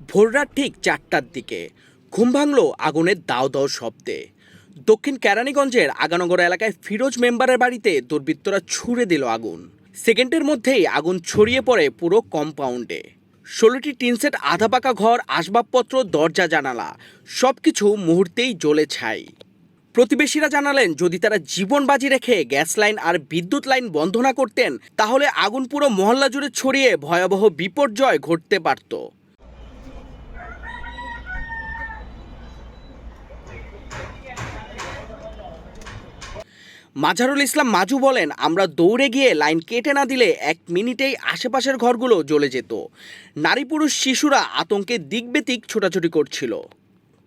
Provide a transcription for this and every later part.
ভোররাত ঠিক চারটার দিকে। ঘুম ভাঙল আগুনের দাও দাও শব্দে। দক্ষিণ কেরানীগঞ্জের আগানগর এলাকায় ফিরোজ মেম্বারের বাড়িতে দুর্বৃত্তরা ছুড়ে দিল আগুন। সেকেন্ডের মধ্যেই আগুন ছড়িয়ে পড়ে পুরো কম্পাউন্ডে। ষোলোটি টিনসেট আধা পাকা ঘর, আসবাবপত্র, দরজা, জানালা সব কিছু মুহূর্তেই জ্বলে ছাই। প্রতিবেশীরা জানালেন, যদি তারা জীবন বাজি রেখে গ্যাস লাইন আর বিদ্যুৎ লাইন বন্ধ না করতেন, তাহলে আগুন পুরো মহল্লা জুড়ে ছড়িয়ে ভয়াবহ বিপর্যয় ঘটতে পারত। মাজারুল ইসলাম মাজু বলেন, আমরা দৌড়ে গিয়ে লাইন কেটে না দিলে এক মিনিটেই আশেপাশের ঘরগুলো জ্বলে যেত। নারী পুরুষ শিশুরা আতঙ্কে দিকবেদিক ছোটাছুটি করছিল।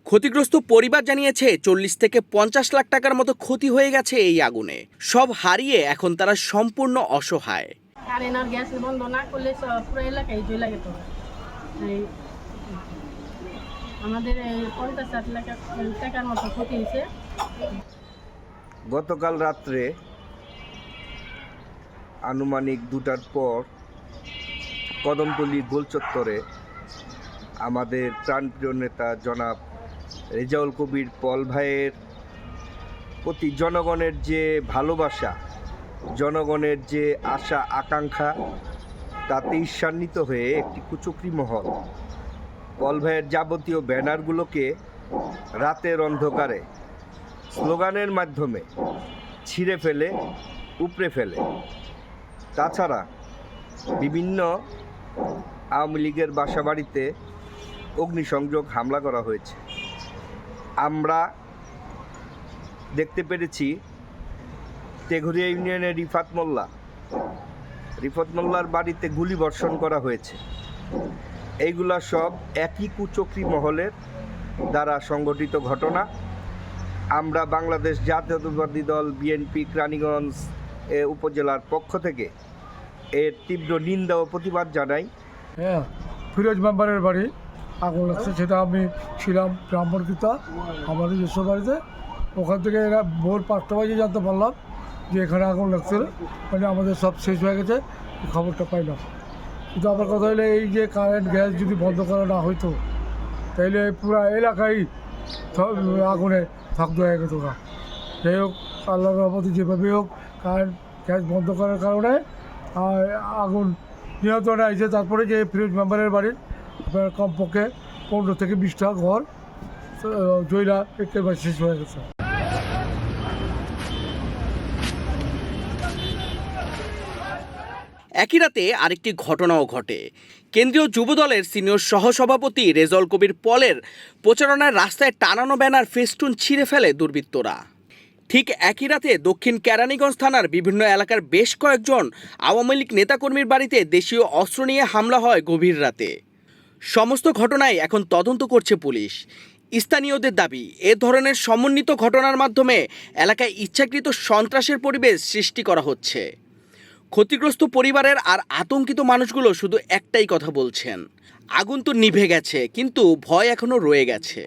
ক্ষতিগ্রস্ত পরিবার জানিয়েছে, চল্লিশ থেকে পঞ্চাশ লাখ টাকার মতো ক্ষতি হয়ে গেছে এই আগুনে। সব হারিয়ে এখন তারা সম্পূর্ণ অসহায়। আমাদের পঞ্চাশ ষাট লাখ টাকার মতো ক্ষতি হয়েছে। গতকাল রাত্রে আনুমানিক দুটার পর কদমতলি গোল চত্বরে আমাদের প্রাণপ্রিয় নেতা জনাব রেজাউল কবির পল ভাইয়ের প্রতি জনগণের যে ভালোবাসা, জনগণের যে আশা, আকাঙ্ক্ষা, তাতে ঈর্ষান্বিত হয়ে একটি কুচক্রি মহল। পল ভাইয়ের যাবতীয় ব্যানারগুলোকে রাতের অন্ধকারে স্লোগানের মাধ্যমে ছিঁড়ে ফেলে, উপড়ে ফেলে। তাছাড়া বিভিন্ন আওয়ামী লীগের বাসাবাড়িতে অগ্নিসংযোগ হামলা করা হয়েছে। আমরা দেখতে পেরেছি তেঘরিয়া ইউনিয়নের রিফাত মোল্লা। রিফাত মোল্লার বাড়িতে গুলি বর্ষণ করা হয়েছে। এইগুলা সব একই কুচক্রি মহলের দ্বারা সংগঠিত ঘটনা। আমরা বাংলাদেশ জাতীয়তাবাদী দল বিএনপি রানীগঞ্জ এ উপজেলার পক্ষ থেকে এর তীব্র নিন্দা ও প্রতিবাদ জানাই। হ্যাঁ ফিরোজ মেম্বারের বাড়ি আগুন লাগছে, সেটা আমি ছিলাম ব্রাহ্মণকৃতা, আমাদের দেশের বাড়িতে। ওখান থেকে এরা ভোর পাঁচটা বাজে জানতে পারলাম যে এখানে আগুন লাগছে। মানে আমাদের সব শেষ হয়ে গেছে খবরটা পাইলাম। কিন্তু আমার কথা হলো, এই যে কারেন্ট গ্যাস যদি বন্ধ করা না হইতো, তাইলে পুরো এলাকায় সব আগুনে থাকতো হয়ে গেত গা যাই হোক আল্লাহ রহমতে যেভাবে হোক কারেন্ট গ্যাস বন্ধ করার কারণে আগুন নিয়ন্ত্রণে আছে তারপরে যে ফিরোজ মেম্বারের বাড়ির কমপক্ষে পনেরো থেকে বিশটা ঘর জয়লা একেবারে শেষ হয়ে গেছে। একই রাতে আরেকটি ঘটনাও ঘটে। কেন্দ্রীয় যুবদলের সিনিয়র সহসভাপতি রেজল কবির পলের প্রচারণার রাস্তায় টানানো ব্যানার ফেস্টুন ছিঁড়ে ফেলে দুর্বৃত্তরা। ঠিক একই রাতে দক্ষিণ কেরানীগঞ্জ থানার বিভিন্ন এলাকার বেশ কয়েকজন আওয়ামী লীগ নেতাকর্মীর বাড়িতে দেশীয় অস্ত্র নিয়ে হামলা হয় গভীর রাতে। সমস্ত ঘটনায় এখন তদন্ত করছে পুলিশ। স্থানীয়দের দাবি, এ ধরনের সমন্বিত ঘটনার মাধ্যমে এলাকায় ইচ্ছাকৃত সন্ত্রাসের পরিবেশ সৃষ্টি করা হচ্ছে। ক্ষতিগ্রস্ত পরিবারের আর আতঙ্কিত মানুষগুলো শুধু একটাই কথা বলছেন। আগুন তো নিভে গেছে, কিন্তু ভয় এখনও রয়ে গেছে।